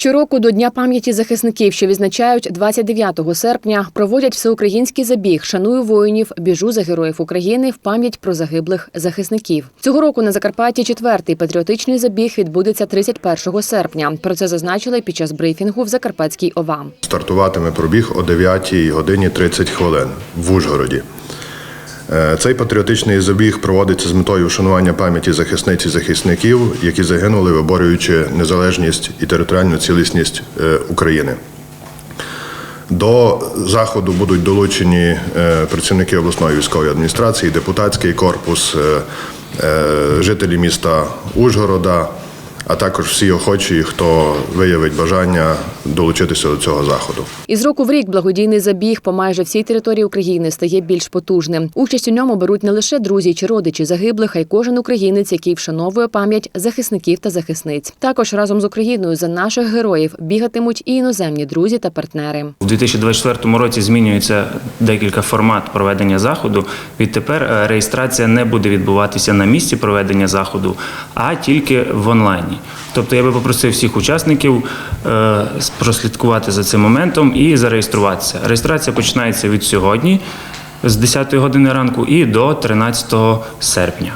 Щороку до Дня пам'яті захисників, що відзначають 29 серпня, проводять всеукраїнський забіг Шаную воїнів, біжу за героїв України в пам'ять про загиблих захисників. Цього року на Закарпатті четвертий патріотичний забіг відбудеться 31 серпня. Про це зазначили під час брифінгу в Закарпатській ОВА. Стартуватиме пробіг о 9 годині 30 хвилин в Ужгороді. Е, Цей патріотичний забіг проводиться з метою вшанування пам'яті захисниць і захисників, які загинули, виборюючи незалежність і територіальну цілісність е, України. До заходу будуть долучені е, працівники обласної військової адміністрації, депутатський корпус, жителі міста Ужгорода, а також всі охочі, хто виявить бажання долучитися до цього заходу. Із року в рік благодійний забіг по майже всій території України стає більш потужним. Участь у ньому беруть не лише друзі чи родичі загиблих, а й кожен українець, який вшановує пам'ять захисників та захисниць. Також разом з Україною за наших героїв бігатимуть і іноземні друзі та партнери. У 2024 році змінюється декілька формат проведення заходу. Відтепер е, реєстрація не буде відбуватися на місці проведення заходу, а тільки в онлайні. Тобто я би попросив всіх учасників е, прослідкувати за цим моментом і зареєструватися. Реєстрація починається від сьогодні з 10 години ранку і до 13 серпня.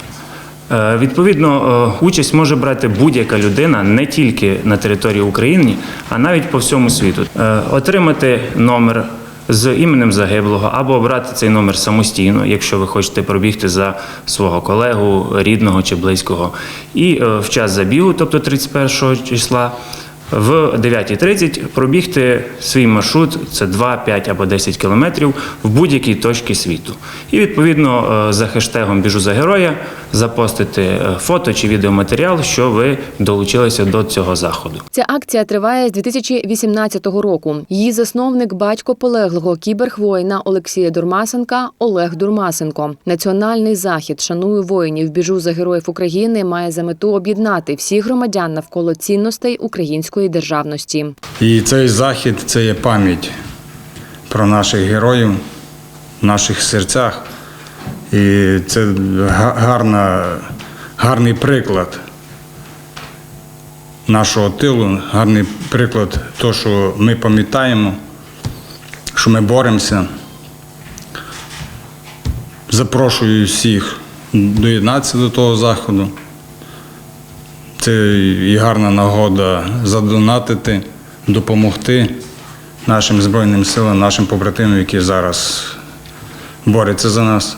Е, Відповідно, е, участь може брати будь-яка людина не тільки на території України, а навіть по всьому світу. Е, Отримати номер з іменем загиблого або обрати цей номер самостійно, якщо ви хочете пробігти за свого колегу, рідного чи близького. І е, в час забігу, тобто 31 числа, в 9.30 пробігти свій маршрут, це 2, 5 або 10 кілометрів в будь-якій точці світу. І відповідно е, за хештегом Біжу за героя запостити е, фото чи відеоматеріал, що ви долучилися до цього заходу. Ця акція триває з 2018 року. Її засновник батько полеглого кіберхвоїна Олексія Дурмасенка Олег Дурмасенко. Національний захід шаную воїнів. Біжу за героїв України має за мету об'єднати всіх громадян навколо цінностей української державності. І цей захід це є пам'ять про наших героїв в наших серцях. І це гарна, гарний приклад нашого тилу, гарний приклад того, що ми пам'ятаємо, що ми боремося. Запрошую всіх доєднатися до того заходу. Це і гарна нагода задонатити, допомогти нашим Збройним силам, нашим побратимам, які зараз борються за нас.